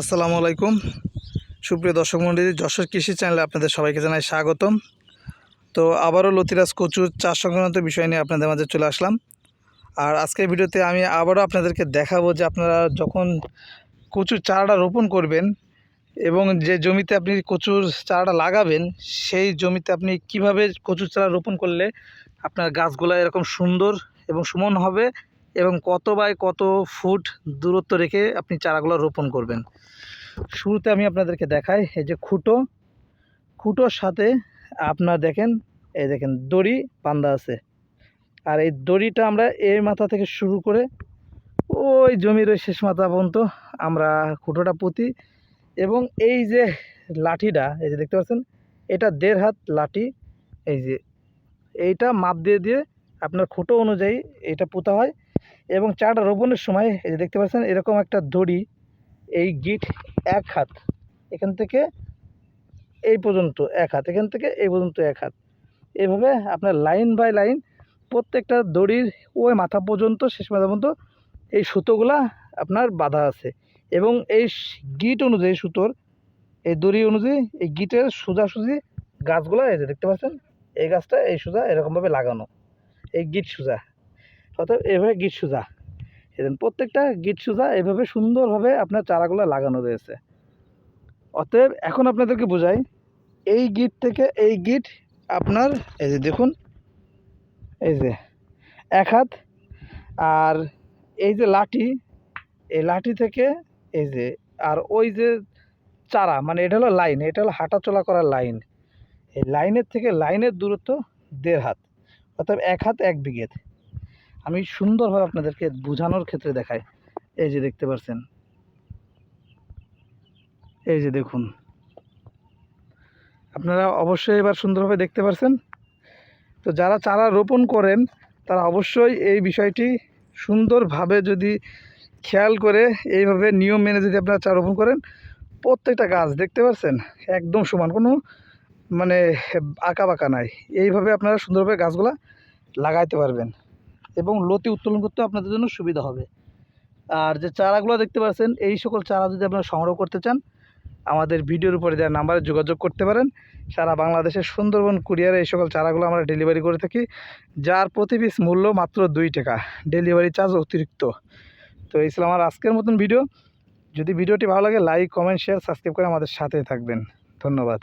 আসসালামু আলাইকুম। সুপ্রিয় দর্শক মন্ডলী, যশোর কৃষি চ্যানেলে আপনাদের সবাইকে জানাই স্বাগতম। তো আবারও লতিরাজ কচুর চাষ সংক্রান্ত বিষয় নিয়ে আপনাদের মাঝে চলে আসলাম। আর আজকের ভিডিওতে আমি আবারও আপনাদেরকে দেখাবো যে আপনারা যখন কচুর চারাটা রোপণ করবেন এবং যে জমিতে আপনি কচুর চারাটা লাগাবেন, সেই জমিতে আপনি কীভাবে কচুর চারা রোপণ করলে আপনার গাছগুলো এরকম সুন্দর এবং সুমন হবে এবং কত বাই কত ফুট দূরত্ব রেখে আপনি চারাগুলো রোপণ করবেন। শুরুতে আমি আপনাদেরকে দেখাই, এই যে খুঁটো। খুঁটোর সাথে আপনার দেখেন, এই দেখেন দড়ি বান্ধা আছে। আর এই দড়িটা আমরা এই মাথা থেকে শুরু করে ওই জমির ওই শেষ মাথা পর্যন্ত আমরা খুঁটোটা পুঁতি এবং এই যে লাঠিটা, এই যে দেখতে পাচ্ছেন, এটা দেড় হাত লাঠি, এই যে এইটা মাপ দিয়ে দিয়ে আপনার খুঁটো অনুযায়ী এটা পোতা হয়। এবং চাটা রোপণের সময়, এই যে দেখতে পাচ্ছেন, এরকম একটা দড়ি, এই গিট এক হাত, এখান থেকে এই পর্যন্ত এক হাত, এখান থেকে এই পর্যন্ত এক হাত। এভাবে আপনার লাইন বাই লাইন প্রত্যেকটা দড়ির ওই মাথা পর্যন্ত, শেষ মাথা পর্যন্ত এই সুতোগুলা আপনার বাঁধা আছে। এবং এই গিট অনুযায়ী সুতোর, এই দড়ি অনুযায়ী এই গিটের সোজাসুজি গাছগুলো, এই যে দেখতে পাচ্ছেন, এই গাছটা এই সোজা এরকমভাবে লাগানো, এই গিট সোজা। অর্থাৎ এভাবে গিট সোজা। এদের প্রত্যেকটা গিট সোজা এভাবে সুন্দরভাবে আপনার চারাগুলো লাগানো রয়েছে। অতএব এখন আপনাদেরকে বোঝাই, এই গিট থেকে এই গিট আপনার, এই যে দেখুন, এই যে এক হাত, আর এই যে লাঠি, এই লাঠি থেকে এই যে, আর ওই যে চারা মানে এটা হলো লাইন, এটা হলো হাঁটা চলা করার লাইন। এই লাইনের থেকে লাইনের দূরত্ব দেড় হাত অর্থাৎ এক হাত এক বিঘেত আমি সুন্দরভাবে আপনাদেরকে বোঝানোর ক্ষেত্রে দেখাই। এই যে দেখতে পাচ্ছেন এই যে দেখুন। আপনারা অবশ্যই এবার সুন্দরভাবে দেখতে পাচ্ছেন তো যারা চারা রোপণ করেন, তারা অবশ্যই এই বিষয়টি সুন্দরভাবে যদি খেয়াল করে এইভাবে নিয়ম মেনে যদি আপনারা চারা রোপণ করেন, প্রত্যেকটা গাছ দেখতে পাচ্ছেন একদম সমান, কোনো মানে আঁকা বাঁকা নাই। এইভাবে আপনারা সুন্দরভাবে গাছগুলা লাগাইতে পারবেন। এবং লতি উত্তোলন করতে আপনাদের জন্য সুবিধা হবে। আর যে চারাগুলো দেখতে পাচ্ছেন, এই সকল চারা যদি আপনারা সংগ্রহ করতে চান, আমাদের ভিডিওর উপরে দেওয়া নাম্বারে যোগাযোগ করতে পারেন। সারা বাংলাদেশের সুন্দরবন কুরিয়ারে এই সকল চারাগুলো আমরা ডেলিভারি করে থাকি, যার প্রতি পিস মূল্য মাত্র দুই টাকা। ডেলিভারি চার্জ অতিরিক্ত। তো এই ছিল আমার আজকের মতন ভিডিও। যদি ভিডিওটি ভালো লাগে, লাইক, কমেন্ট, শেয়ার, সাবস্ক্রাইব করে আমাদের সাথে থাকবেন। ধন্যবাদ।